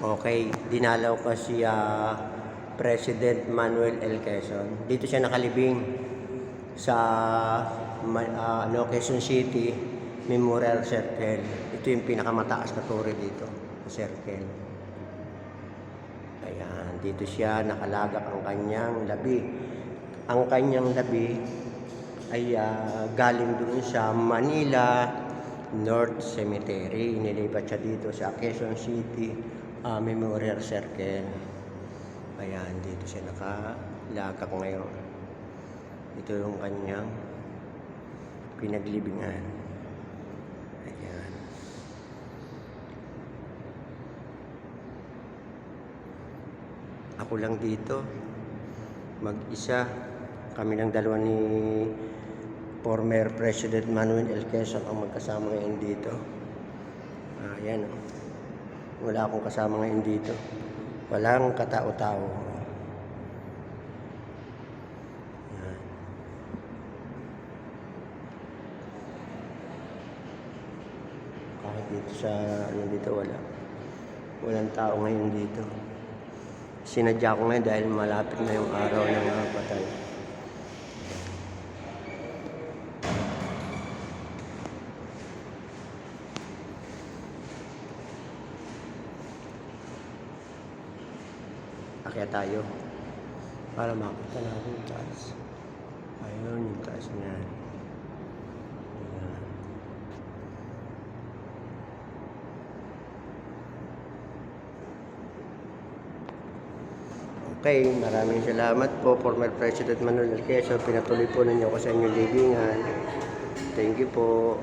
Okay, dinalaw ko si ah, President Manuel L. Quezon. Dito siya nakalibing sa ano, Quezon City Memorial Circle. Ito yung pinakamataas na tore dito, circle. Ayan, dito siya nakalagak ang kanyang labi. Ang kanyang labi ay ah, galing doon sa Manila North Cemetery. Inilipat siya dito sa Quezon City ah, Memorial Circle. Ayan, dito siya nakalagak ngayon. Ito yung kanyang pinaglibingan. Ayan. Ako lang dito. Mag-isa. Kami lang dalawa ni former President Manuel L. Quezon ang magkasama ngayon dito. Ayan. oh. Wala akong kasama ngayon dito. Walang katao-tao. Kahit dito sa ano dito wala. Walang tao ngayon dito. Sinadya ko ngayon dahil malapit na yung araw ng patay. Akya tayo para makita natin yung taas. Ayun, yung taas. Ayan. Okay, maraming salamat po, former President Manuel L. Quezon. Pinatuloy po ninyo ako sa inyong libingan. Thank you po.